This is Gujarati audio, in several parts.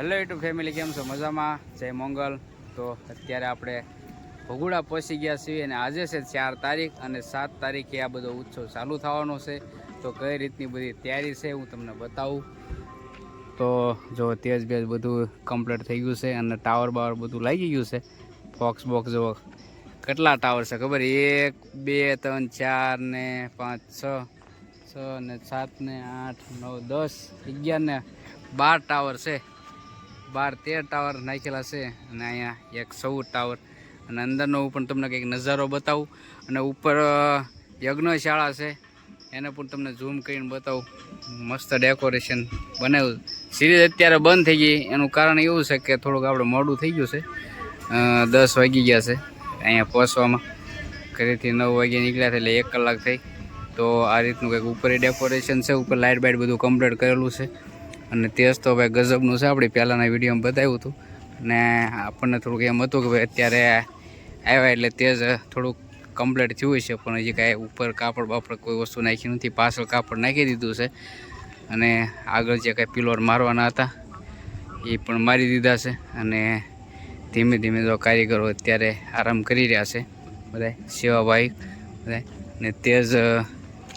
હેલો યુટ્યુબ ફેમિલી કેમ છો? મજામાં? જય મંગલ. તો અત્યારે આપણે ભગુડા પહોંચી ગયા છીએ અને આજે છે ચાર તારીખ અને સાત તારીખે આ બધો ઉત્સવ ચાલુ થવાનો છે. તો કઈ રીતની બધી તૈયારી છે હું તમને બતાવું. તો જો તેજ બેજ બધું કમ્પ્લીટ થઈ ગયું છે અને ટાવર બાવર બધું લાગી ગયું છે. ફોક્સ બોક્સ જો કેટલા ટાવર છે ખબર? એક, બે, ત્રણ, ચાર ને પાંચ, છ છ ને સાત ને આઠ, નવ, દસ, અગિયાર ને બાર ટાવર છે. બાર તેર ટાવર નાખેલા છે અને અહીંયા એક ચૌદ ટાવર. અને અંદરનો હું પણ તમને કંઈક નજારો બતાવું. અને ઉપર યજ્ઞશાળા છે. એને પણ તમને ઝૂમ કરીને બતાવું. મસ્ત ડેકોરેશન બનાવ્યું. સિરીઝ અત્યારે બંધ થઈ ગઈ. એનું કારણ એવું છે કે થોડુંક આપણે મોડું થઈ ગયું છે. દસ વાગી ગયા છે. અહીંયા પહોંચવામાં. ઘરેથી નવ વાગે નીકળ્યા છે એટલે એક કલાક થઈ. તો આ રીતનું કંઈક ઉપર ડેકોરેશન છે. ઉપર લાઇટ બાઇટ બધું કમ્પ્લીટ કરેલું છે. અને તેજ તો ભાઈ ગજબનું છે, આપણે પહેલાંના વિડીયોમાં બતાવ્યું હતું. અને આપણને થોડુંક એમ હતું કે ભાઈ અત્યારે આવ્યા એટલે તેજ થોડુંક કમ્પ્લીટ થયું છે, પણ હજી કાંઈ ઉપર કાપડ બાપડ કોઈ વસ્તુ નાખી નથી, પાછળ કાપડ નાખી દીધું છે. અને આગળ જે કાંઈ પિલોર મારવાના હતા, એ પણ મારી દીધા છે. અને ધીમે ધીમે જો કારીગરો અત્યારે આરામ કરી રહ્યા છે બધા સેવાભાઈ બધા ને તેજ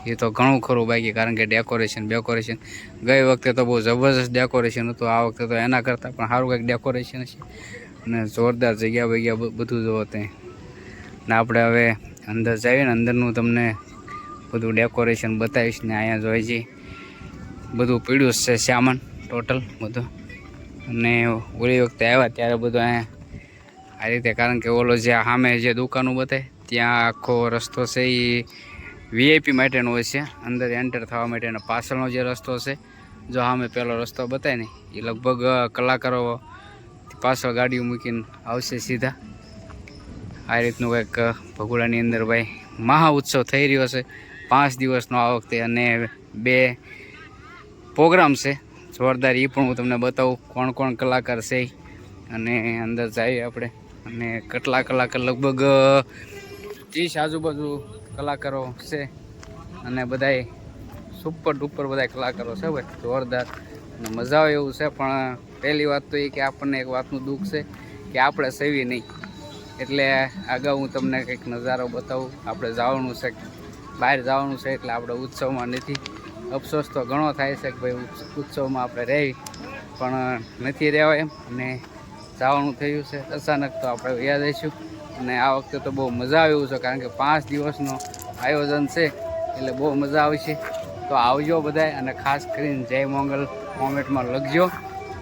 એ તો ઘણું ખરું બાકી, કારણ કે ડેકોરેશન ડેકોરેશન ગઈ વખતે તો બહુ જબરજસ્ત ડેકોરેશન હતું, આ વખતે તો એના કરતાં પણ સારું કંઈક ડેકોરેશન છે. અને જોરદાર જગ્યા વગ્યા બધું જોવો ત્યાં ને આપણે હવે અંદર જઈએ ને, અંદરનું તમને બધું ડેકોરેશન બતાવીશ ને અહીંયા જોઈએ છે. બધું પીડ્યું છે સામાન ટોટલ બધું. અને ઓલી વખતે આવ્યા ત્યારે બધું અહીંયા, આ રીતે, કારણ કે ઓલો જે સામે જે દુકાનો બતાવે ત્યાં આખો રસ્તો છે એ વીઆઈપી માટેનો હોય છે. અંદર એન્ટર થવા માટેનો પાછળનો જે રસ્તો છે, જો સામે પહેલો રસ્તો બતાવી ને, એ લગભગ કલાકારો પાછળ ગાડીઓ મૂકીને આવશે સીધા. આ રીતનું કંઈક ભગોડાની અંદર ભાઈ મહા ઉત્સવ થઈ રહ્યો છે. પાંચ દિવસનો આ વખતે અને બે પ્રોગ્રામ છે. જોરદાર એ પણ હું તમને બતાવું કોણ કોણ કલાકાર છે અને અંદર જઈએ આપણે. અને કેટલા કલાકાર? લગભગ ત્રીસ આજુબાજુ કલાકારો છે અને બધાય સુપર ડુપર બધા કલાકારો છે, ભાઈ. જોરદાર અને મજા આવે એવું છે, પણ પહેલી વાત તો એ કે આપણને એક વાતનું દુઃખ છે કે આપણે સેવી નહીં. એટલે અગાઉ હું તમને કંઈક નજારો બતાવું. આપણે જવાનું છે, બહાર જવાનું છે, એટલે આપણે ઉત્સવમાં નથી. અફસોસ તો ઘણો થાય છે કે ભાઈ ઉત્સવમાં આપણે રહી, પણ નથી રહેવા એમ. અને જવાનું થયું છે, અચાનક તો આપણે યાદ આવીશું અને આ વખતે તો બહુ મજા આવી છે, કારણ કે પાંચ દિવસનું આયોજન છે, એટલે બહુ મજા આવશે તો આવજો બધાય અને ખાસ કરીને જય મંગલ કોમેન્ટમાં લખજો.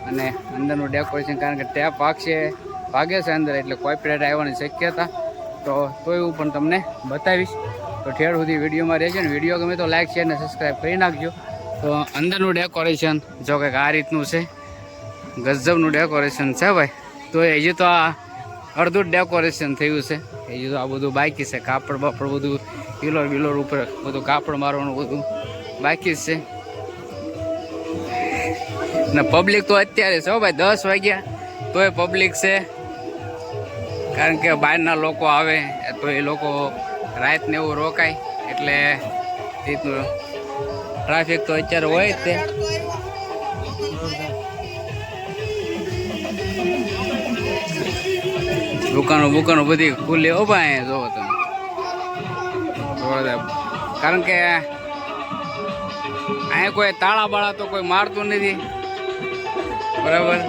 અને અંદરનું ડેકોરેશન, કારણ કે ટેપ વાગશે ભાગે છે અંદર, એટલે કોપીરાઇટ આવવાની શક્યતા. તો તોય હું પણ તમને બતાવીશ. તો ઠેર સુધી વિડીયોમાં રહેજો ને, વીડિયો ગમે તો લાઈક, શેર અને સબસ્ક્રાઈબ કરી નાખજો. તો અંદરનું ડેકોરેશન, જો કંઈક આ રીતનું છે, ગજબનું ડેકોરેશન છે ભાઈ. તો હજી તો આ અડધું ડેકોરેશન થયું છે. એ જો આ બધું બાકી છે. કાપડ બાપડ બધું કિલોર બિલોર ઉપર બધું કાપડ મારવાનું બધું બાકી છે. ને પબ્લિક તો અત્યારે છે ભાઈ, દસ વાગ્યા. તોય પબ્લિક છે. કારણ કે બહારના લોકો આવે, તો એ લોકો રાતને એવું રોકાય. એટલે રીતનું ટ્રાફિક તો અત્યારે હોય જ તે. દુકાનો બુકાનો બધી ખુલ્લી હો ભાઈ જોવો તમે. કારણ કે અહીંયા કોઈ તાળા બાળા તો કોઈ મારતું નથી. બરાબર?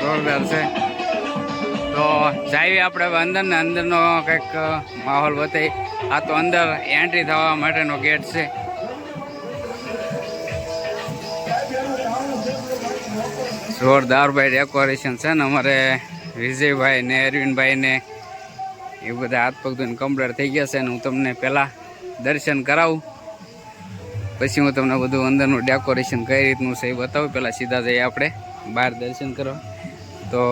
જોરદાર છે. તો જાઈએ આપણે અંદર ને અંદરનો કંઈક માહોલ બતાવી. આ તો અંદર એન્ટ્રી થવા માટેનો ગેટ છે. જોરદાર ભાઈ ડેકોરેશન છે ને અમારે. વિજયભાઈ ને, અરવિંદભાઈ ને, એ બધા હાથ પગ ધોઈને કમ્પ્લીટ થઈ ગયા છે અને હું તમને પહેલાં દર્શન કરાવું. પછી હું તમને બધું અંદરનું ડેકોરેશન કઈ રીતનું છે એ બતાવું. પહેલાં સીધા જઈએ આપણે, બહાર દર્શન કરવા. તો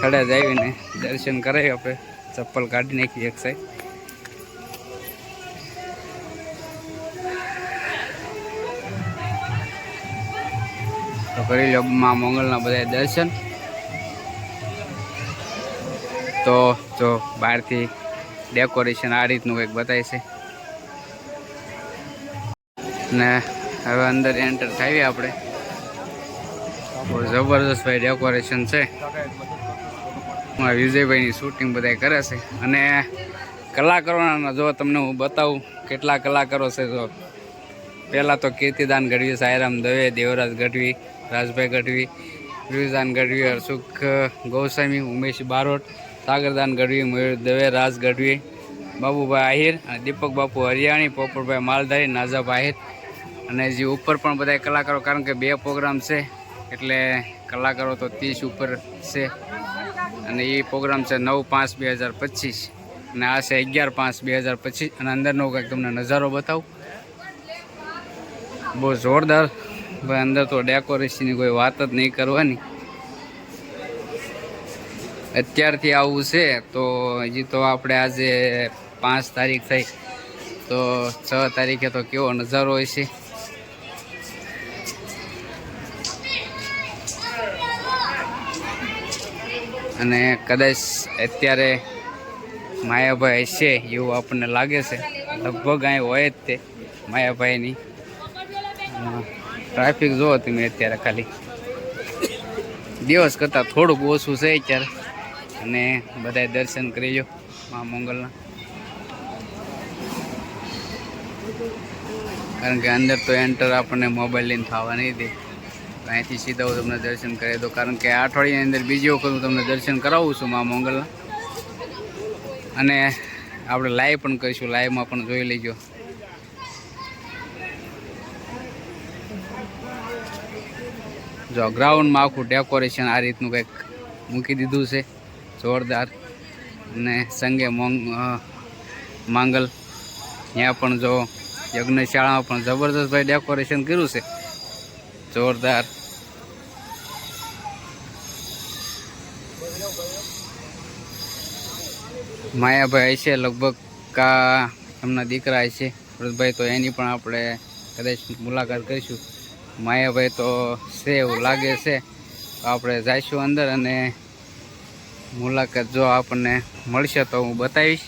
ખડે જ આવીને દર્શન કરાવી આપણે. ચપ્પલ કાઢી નાખી એક સાઈડ તો કરી લો, મા મંગલના બધા દર્શન. તો જો બહારથી ડેકોરેશન આ રીતનું કંઈક બતાવે છે. ને હવે અંદર એન્ટર થઈએ આપણે. જબરદસ્ત ભાઈ ડેકોરેશન છે. વિજયભાઈની શૂટિંગ બધા કરે છે. અને કલાકારોના જો તમને હું બતાવું કેટલા કલાકારો છે જો. પહેલાં તો કીર્તિદાન ગઢવી, સાયરામ દવે, દેવરાજ ગઢવી, રાજભાઈ ગઢવી વિવેદાન ગઢવી, હર્ષુખ ગૌસ્વામી, ઉમેશ બારોટ સાગરદાન ગઢવી, મયુર દવે, રાજ ગઢવી, બાબુભાઈ આહિર અને દીપક બાપુ હરિયાણી પોપરભાઈ માલધારી નાઝબ આહિર. અને જે ઉપર પણ બધા કલાકારો, કારણ કે બે પ્રોગ્રામ છે, એટલે કલાકારો તો ત્રીસ ઉપર છે. અને એ પ્રોગ્રામ છે નવ પાંચ બે હજાર પચીસ. અને આ છે અગિયાર પાંચ બે હજાર પચીસ. અને અંદરનો કંઈક તમને નજારો બતાવું. બહુ જોરદાર. ભાઈ, અંદર તો ડેકોરેશનની કોઈ વાત જ નહીં કરવાની. અત્યારથી આવવું છે, તો હજી તો આપણે આજે પાંચ તારીખ થઈ. તો છ તારીખે તો કેવો નજારો હોય છે? અને કદાચ અત્યારે માયાભાઈ હશે એવું આપણને લાગે છે. લગભગ અહીં હોય જ તે માયાભાઈની. ટ્રાફિક જુઓ તમે અત્યારે ખાલી. દિવસ કરતાં થોડુંક ઓછું છે અત્યારે. અને બધાય દર્શન કરી લો મા મંગલના. કારણ કે અંદર તો એન્ટર આપણને મોબાઈલ લઈને થવા નહીં દે. અહીંથી સીધા હું તમને દર્શન કરાવી દો કારણ કે અઠવાડિયાની અંદર બીજી વખત હું તમને દર્શન કરાવું છું મા મંગલના. અને આપણે લાઈવ પણ કરીશું. લાઈવમાં પણ જોઈ લેજો. જો ગ્રાઉન્ડમાં આખું ડેકોરેશન આ રીતનું કંઈક મૂકી દીધું છે. જોરદાર અને સંગે મોંગ માંગલ. ત્યાં પણ જો યજ્ઞશાળામાં પણ જબરદસ્ત ભાઈ ડેકોરેશન કર્યું છે. જોરદાર. માયાભાઈ છે લગભગ કા એમના દીકરા છે વૃદ્ધભાઈ તો એની પણ આપણે કદાચ મુલાકાત કરીશું. માયાભાઈ તો છે એવું લાગે છે. આપણે જઈશું અંદર અને મુલાકાત જો આપણને મળશે તો હું બતાવીશ.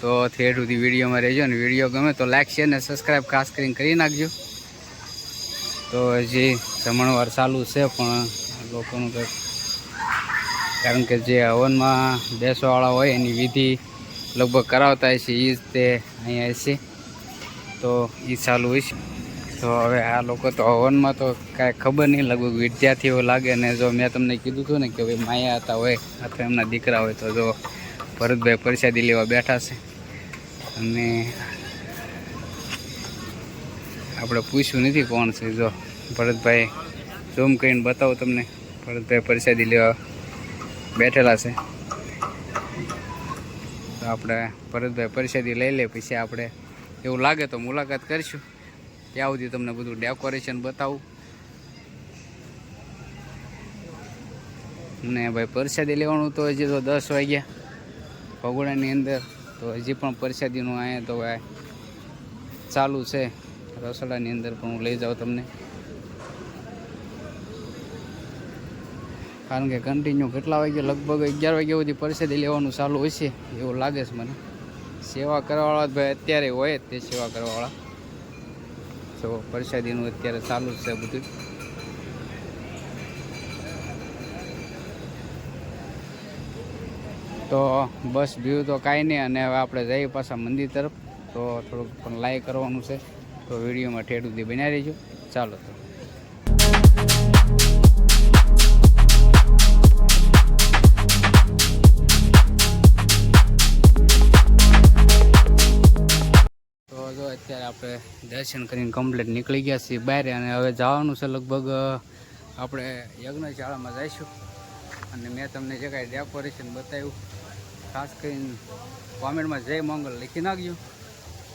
તો થેઠ સુધી વિડીયોમાં રહેજો ને વીડિયો ગમે તો લાઈક, શેર ને સબસ્ક્રાઈબ ખાસ કરીને કરી નાખજો. તો હજી જમણવાર ચાલુ છે પણ લોકોનું કંઈક કારણ કે જે હવનમાં બેસવાવાળા હોય એની વિધિ લગભગ કરાવતા હોય છે એ જ તે અહીંયા હશે. તો એ ચાલુ હશે. તો હવે આ લોકો તો હવનમાં તો કાંઈ ખબર નહીં, લગભગ વિદ્યાર્થીઓ લાગે ને જો મેં તમને કીધું હતું ને કે ભાઈ માયા હતા હોય અથવા એમના દીકરા હોય તો જો ભરતભાઈ પરસાદી લેવા બેઠા છે. અને આપણે પૂછ્યું નથી કોણ છે, જો ભરતભાઈ ઝૂમ કરીને બતાવું તમને. ભરતભાઈ પરસાદી લેવા બેઠેલા છે. તો આપણે ભરતભાઈ પરસાદી લઈ લે, પછી આપણે એવું લાગે તો મુલાકાત કરીશું. ત્યાં સુધી તમને બધું ડેકોરેશન બતાવું. ને ભાઈ પરસાદી લેવાનું તો હજી તો દસ વાગ્યા. ભગોડાની અંદર તો હજી પણ પરસાદીનું અહીંયા તો ચાલુ છે. રસોડાની અંદર પણ હું લઈ જાઉં તમને. કારણ કે કન્ટિન્યુ કેટલા વાગે લગભગ અગિયાર વાગ્યા સુધી પરસાદી લેવાનું ચાલુ હોય છે એવું લાગે છે મને. સેવા કરવાવાળા ભાઈ અત્યારે હોય તે સેવા કરવાવાળા. તો પ્રસાદીનું અત્યારે ચાલુ જ છે બધું. તો બસ વ્યૂ તો કાંઈ નહીં, અને હવે આપણે જઈએ પાછા મંદિર તરફ. તો થોડુંક પણ લાઈક કરવાનું છે. તો વિડીયોમાં ઠેઠ સુધી બનાવી રહીજો. ચાલો તો. અત્યારે આપણે દર્શન કરીને કમ્પ્લીટ નીકળી ગયા છીએ બહાર અને હવે જવાનું છે લગભગ આપણે યજ્ઞશાળામાં જઈશું. અને મેં તમને જે કાંઈ ડેકોરેશન બતાવ્યું, ખાસ કરીને કોમેન્ટમાં જય મંગલ લખી નાખજો.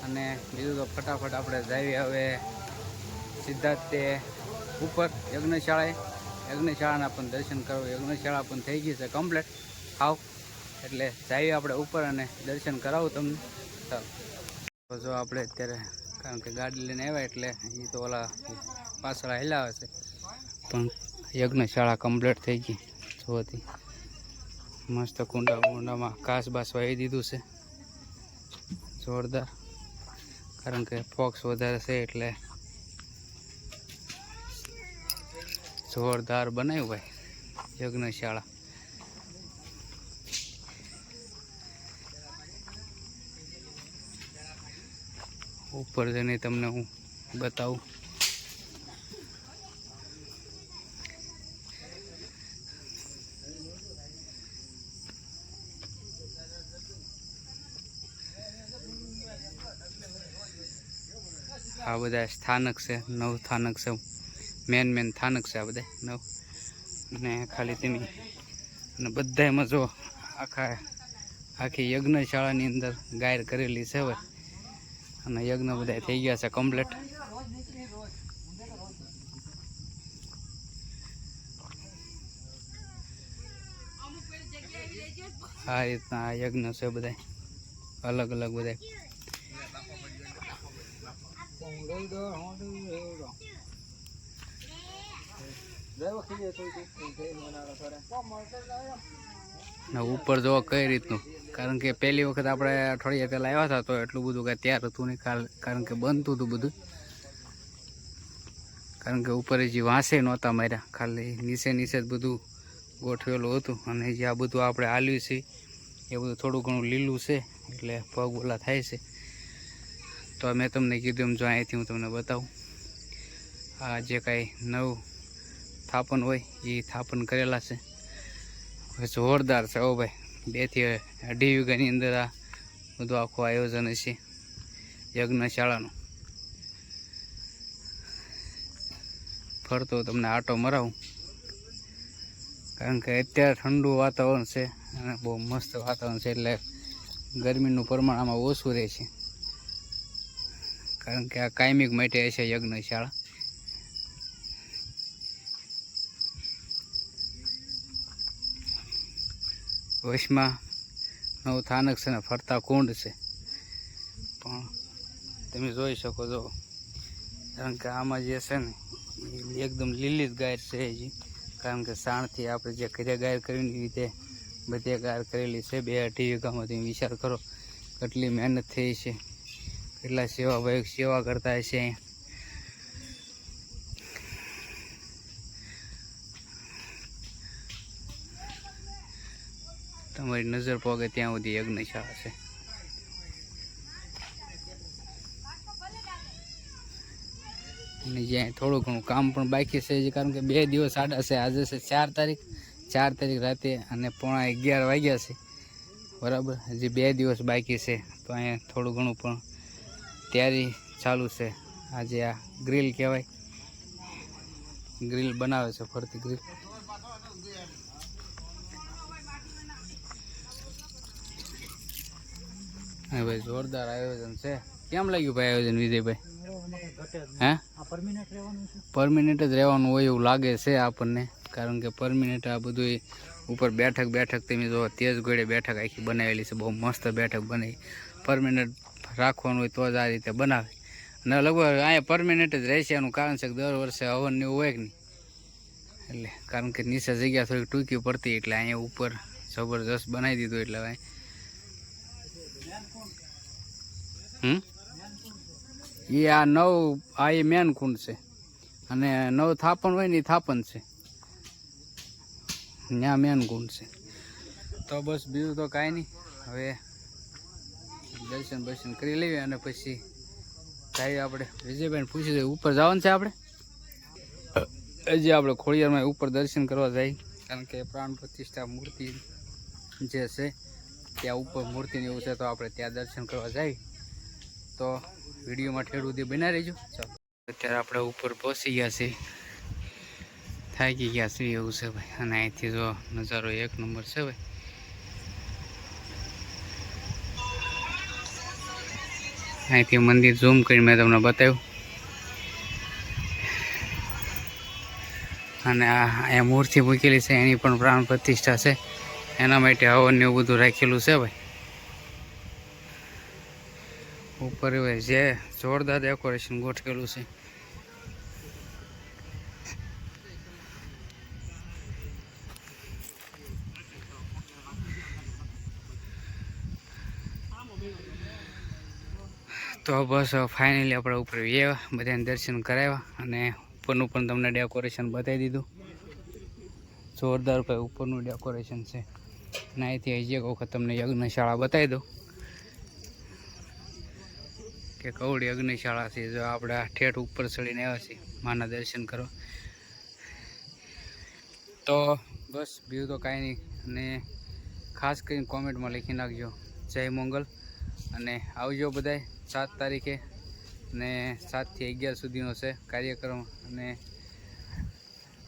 અને બીજું તો ફટાફટ આપણે જઈએ હવે તે ઉપર યજ્ઞશાળાએ. યજ્ઞશાળાના પણ દર્શન કરવું, યજ્ઞશાળા પણ થઈ ગઈ છે કમ્પ્લીટ આવ એટલે જઈએ આપણે ઉપર અને દર્શન કરાવું તમને. ચાલો. જો આપણે અત્યારે કારણ કે ગાડી લઈને આવ્યા એટલે એ તો ઓલા પાછળ હેલાવે છે. પણ યજ્ઞશાળા કમ્પ્લીટ થઈ ગઈ. જોવાથી મસ્ત કુંડા કુંડામાં ઘાસ બાસ વાવી દીધું છે. જોરદાર. કારણ કે ફોક્સ વધારે છે એટલે જોરદાર બનાવ્યું ભાઈ યજ્ઞશાળા. ઉપર જઈને તમને હું બતાવું. આ બધા સ્થાનક છે, નવ સ્થાનક છે, મેન મેન સ્થાનક છે આ બધા, નવ. અને ખાલી તેની, અને બધામાં જો આખા, આખી યજ્ઞશાળાની અંદર ગાયર કરેલી છે હવે. અને યજ્ઞ બધા થઈ ગયા છે કમ્પ્લીટ આ રીતના આ યજ્ઞ છે બધા અલગ અલગ બધા ને ઉપર જો કઈ રીતનું? કારણ કે પહેલી વખત આપણે અઠવાડિયા પહેલાં આવ્યા હતા, તો એટલું બધું કાંઈ તૈયાર હતું નહીં કારણ કે બનતું હતું બધું. કારણ કે ઉપર જે વાંસે નહોતા માર્યા, ખાલી નીચે નીચે જ બધું ગોઠવેલું હતું. અને જે આ બધું આપણે આલ્યું છે, એ બધું થોડું ઘણું લીલું છે, એટલે પગ ઓલા થાય છે. તો મેં તમને કીધું એમ જો અહીંથી હું તમને બતાવું. આ જે કાંઈ નવું થાપન હોય, એ થાપન કરેલા છે. જોરદાર છે ઓ ભાઈ. બેથી અઢી વીઘાની અંદર આ બધું આખું આયોજન છે યજ્ઞશાળાનું. ફરતો તમને આટો મરાવું. કારણ કે અત્યારે ઠંડુ વાતાવરણ છે અને બહુ મસ્ત વાતાવરણ છે એટલે ગરમીનું પ્રમાણ આમાં ઓછું રહે છે. કારણ કે આ કાયમિક માટે છે યજ્ઞશાળા. વશમાં નવું થાનક છે ને ફરતા કુંડ છે. પણ તમે જોઈ શકો છો, કારણ કે આમાં જે છે ને એકદમ લીલી જ ગાય છે હજી. કારણ કે સાણથી આપણે જે ઘરે ગાયર કરીને રીતે બધે ગાયર કરેલી છે. બે અઢી વીઘામાં તમે વિચાર કરો, કેટલી મહેનત થઈ છે. કેટલા સેવા સેવા કરતા હશે અહીંયા. તમારી નજર પોગે ત્યાં સુધી યજ્ઞશાળા છે. અને જ્યાં થોડું ઘણું કામ પણ બાકી છે જે, કારણ કે બે દિવસ આડા છે. આજે છે ચાર તારીખ. ચાર તારીખ રાતે અને પોણા અગિયાર વાગ્યા છે. બરાબર? હજી બે દિવસ બાકી છે. તો અહીંયા થોડું ઘણું પણ તૈયારી ચાલુ છે. આજે આ ગ્રીલ કહેવાય. ગ્રીલ બનાવે છે ફરતી ગ્રીલ. હા ભાઈ જોરદાર આયોજન છે. કેમ લાગ્યું ભાઈ આયોજન વિજયભાઈ? હે? પરમિનન્ટ જ રહેવાનું હોય એવું લાગે છે આપણને કારણ કે પરમિનન્ટ આ બધું ઉપર બેઠક બેઠક તમે જો તેજ ગોળે બેઠક આખી બનાવેલી છે બહુ મસ્ત બેઠક બનાવી. પરમિનન્ટ રાખવાનું હોય તો જ આ રીતે બનાવે. અને લગભગ અહીંયા પરમિનન્ટ જ રહેશે એનું કારણ છે કે દર વર્ષે હવન ને હોય કે નહીં. એટલે કારણ કે નીચે જગ્યા થોડીક ટૂંકી પડતી એટલે અહીંયા ઉપર જબરજસ્ત બનાવી દીધું એટલે હવે હમ? એ આ નવ, આ એ મેન કુંડ છે. અને નવ થાપણ હોય ને એ થાપણ છે. ત્યાં મેન કુંડ છે. તો બસ બીજું તો કાંઈ નહીં. હવે દર્શન બર્શન કરી લઈએ અને પછી જઈએ આપણે વિજયભાઈને પૂછી દઈએ ઉપર જવાનું છે આપણે? હજી આપણે ખોડિયારમાં ઉપર દર્શન કરવા જઈએ કારણ કે પ્રાણ પ્રતિષ્ઠા મૂર્તિ જે છે, ત્યાં ઉપર મૂર્તિને એવું છે તો આપણે ત્યાં દર્શન કરવા જઈએ તો વિડીયોમાં ઠેર સુધી બના રહેજો. ચાલો અત્યારે આપણે ઉપર પહોંચી ગયા છીએ. થાકી ગયા છીએ એવું છે ભાઈ. અને અહીંથી જો નજારો એક નંબર છે ભાઈ. અહીંથી મંદિર ઝૂમ કરીને મેં તમને બતાવ્યું. અને આ મૂર્તિ મૂકેલી છે. એની પણ પ્રાણ પ્રતિષ્ઠા છે. એના માટે હવન ને એવું બધું રાખેલું છે ભાઈ. હવે જે જોરદાર ડેકોરેશન ગોઠવેલું છે. તો બસ ફાઇનલી આપણે ઉપર આવ્યા, બધાને દર્શન કરાવ્યા અને ઉપરનું પણ તમને ડેકોરેશન બતાવી દીધું. જોરદાર ભાઈ ઉપરનું ડેકોરેશન છે. અને અહીંથી હજી એક વખત તમને યજ્ઞશાળા બતાવી દઉં. કે કવડી અગ્નિશાળા છે, જો આપણે ઠેઠ ઉપર ચડીને આવ્યા છીએ, માના દર્શન કરો તો બસ, બીજું તો કાંઈ નહીં. અને ખાસ કરીને કોમેન્ટમાં લખી નાખજો. જય મંગલ. અને આવજો બધાય. સાત તારીખે ને સાતથી અગિયાર સુધીનો છે કાર્યક્રમ. અને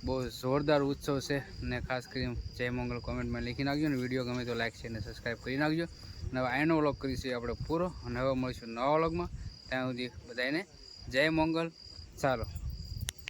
બહુ જોરદાર ઉત્સવ છે. અને ખાસ કરીને જય મંગલ કોમેન્ટમાં લખી નાખજો અને વીડિયો ગમે તો લાઈક છે અને સબસ્ક્રાઈબ કરી નાખજો. અને હવે આનો વ્લોગ કરીશું આપણે પૂરો. અને હવે મળીશું નવા વ્લોગમાં. ત્યાં સુધી બધાને જય મંગલ. ચાલો.